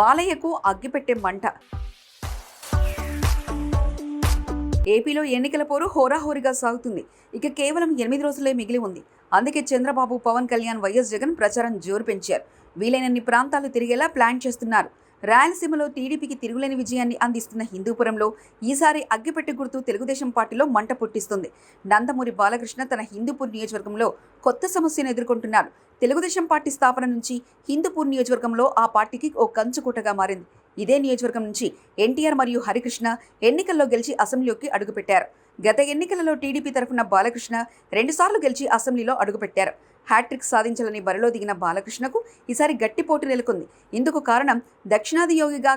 బాలయ్యకు అగ్గిపెట్టే మంట. ఏపీలో ఎన్నికల పోరు హోరాహోరీగా సాగుతుంది. ఇక కేవలం ఎనిమిది రోజులే మిగిలి ఉంది. అందుకే చంద్రబాబు పవన్ కళ్యాణ్ వైఎస్ జగన్ ప్రచారం జోరు పెంచారు. వీలైనన్ని ప్రాంతాలు తిరిగేలా ప్లాన్ చేస్తున్నారు. రాయలసీమలో టీడీపీకి తిరుగులేని విజయాన్ని అందిస్తున్న హిందూపురంలో ఈసారి అగ్గిపెట్టె గుర్తు తెలుగుదేశం పార్టీలో మంట పుట్టిస్తుంది. నందమూరి బాలకృష్ణ తన హిందూపూర్ నియోజకవర్గంలో కొత్త సమస్యను ఎదుర్కొంటున్నారు. తెలుగుదేశం పార్టీ స్థాపన నుంచి హిందూపూర్ నియోజకవర్గంలో ఆ పార్టీకి ఓ కంచుకోటగా మారింది. ఇదే నియోజకవర్గం నుంచి ఎన్టీఆర్ మరియు హరికృష్ణ ఎన్నికల్లో గెలిచి అసెంబ్లీలోకి అడుగుపెట్టారు. గత ఎన్నికలలో టీడీపీ తరఫున బాలకృష్ణ రెండుసార్లు గెలిచి అసెంబ్లీలో అడుగుపెట్టారు. హ్యాట్రిక్ సాధించాలని బరిలో దిగిన బాలకృష్ణకు ఈసారి గట్టి పోటీ నెలకొంది. ఇందుకు కారణం దక్షిణాది యోగిగా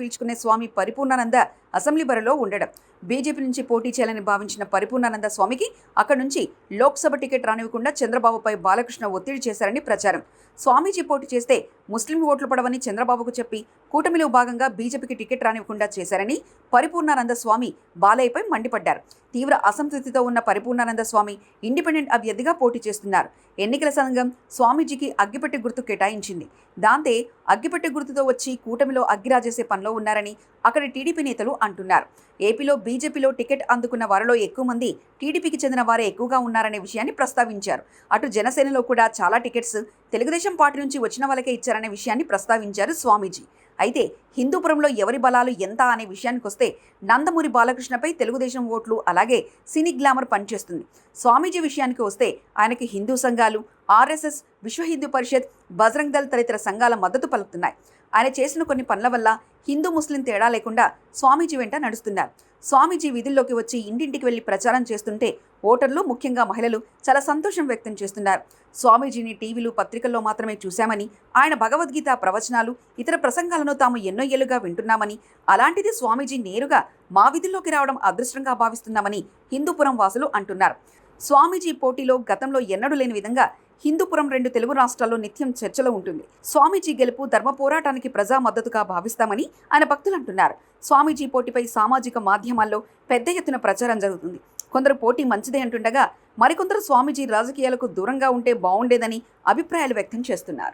పీల్చుకునే స్వామి పరిపూర్ణానంద అసెంబ్లీ బరిలో ఉండడం. బీజేపీ నుంచి పోటీ చేయాలని భావించిన పరిపూర్ణానంద స్వామికి అక్కడి నుంచి లోక్సభ టికెట్ రానివ్వకుండా చంద్రబాబుపై బాలకృష్ణ ఒత్తిడి చేశారని ప్రచారం. స్వామీజీ పోటీ చేస్తే ముస్లిం ఓట్లు పడవని చంద్రబాబుకు చెప్పి కూటమిలో భాగంగా బీజేపీకి టికెట్ రానివ్వకుండా చేశారని పరిపూర్ణానంద స్వామి బాలయ్యపై మండిపడ్డారు. తీవ్ర అసంతృప్తితో ఉన్న పరిపూర్ణానంద స్వామి ఇండిపెండెంట్ అభ్యర్థిగా పోటీ చేస్తున్నారు. ఎన్నికల సంఘం స్వామీజీకి అగ్గిపెట్టె గుర్తు కేటాయించింది. దాంతే అగ్గిపెట్టె గుర్తుతో వచ్చి కూటమిలో అగ్గిరాజేసే పనిలో ఉన్నారని అక్కడి టీడీపీ నేతలు అంటున్నారు. ఏపీలో బీజేపీలో టికెట్ అందుకున్న వారిలో ఎక్కువ మంది టీడీపీకి చెందిన వారే ఎక్కువగా ఉన్నారనే విషయాన్ని ప్రస్తావించారు. అటు జనసేనలో కూడా చాలా టికెట్స్ తెలుగుదేశం పార్టీ నుంచి వచ్చిన వాళ్ళకే ఇచ్చారనే విషయాన్ని ప్రస్తావించారు స్వామీజీ. అయితే హిందూపురంలో ఎవరి బలాలు ఎంత అనే విషయానికి వస్తే నందమూరి బాలకృష్ణపై తెలుగుదేశం ఓట్లు అలాగే సినీ గ్లామర్ పనిచేస్తుంది. స్వామీజీ విషయానికి వస్తే ఆయనకి హిందూ సంఘాలు ఆర్ఎస్ఎస్ విశ్వ హిందూ పరిషత్ బజరంగ్ దళ్ తదితర సంఘాల మద్దతు పలుకుతున్నాయి. ఆయన చేసిన కొన్ని పనుల వల్ల హిందూ ముస్లిం తేడా లేకుండా స్వామీజీ వెంట నడుస్తున్నారు. స్వామీజీ విధుల్లోకి వచ్చి ఇంటింటికి వెళ్ళి ప్రచారం చేస్తుంటే ఓటర్లు ముఖ్యంగా మహిళలు చాలా సంతోషం వ్యక్తం చేస్తున్నారు. స్వామీజీని టీవీలు పత్రికల్లో మాత్రమే చూశామని ఆయన భగవద్గీత ప్రవచనాలు ఇతర ప్రసంగాలను తాము ఎన్నో ఏళ్ళుగా వింటున్నామని అలాంటిది స్వామీజీ నేరుగా మా విధుల్లోకి రావడం అదృష్టంగా భావిస్తున్నామని హిందూపురం వాసులు అంటున్నారు. స్వామీజీ పోటీలో గతంలో ఎన్నడూ లేని విధంగా హిందూపురం రెండు తెలుగు రాష్ట్రాల్లో నిత్యం చర్చలో ఉంటుంది. స్వామీజీ గెలుపు ధర్మ పోరాటానికి ప్రజా మద్దతుగా భావిస్తామని ఆయన భక్తులు అంటున్నారు. స్వామీజీ పోటీపై సామాజిక మాధ్యమాల్లో పెద్ద ఎత్తున ప్రచారం జరుగుతుంది. కొందరు పోటీ మంచిదే అంటుండగా మరికొందరు స్వామీజీ రాజకీయాలకు దూరంగా ఉంటే బాగుండేదని అభిప్రాయాలు వ్యక్తం చేస్తున్నారు.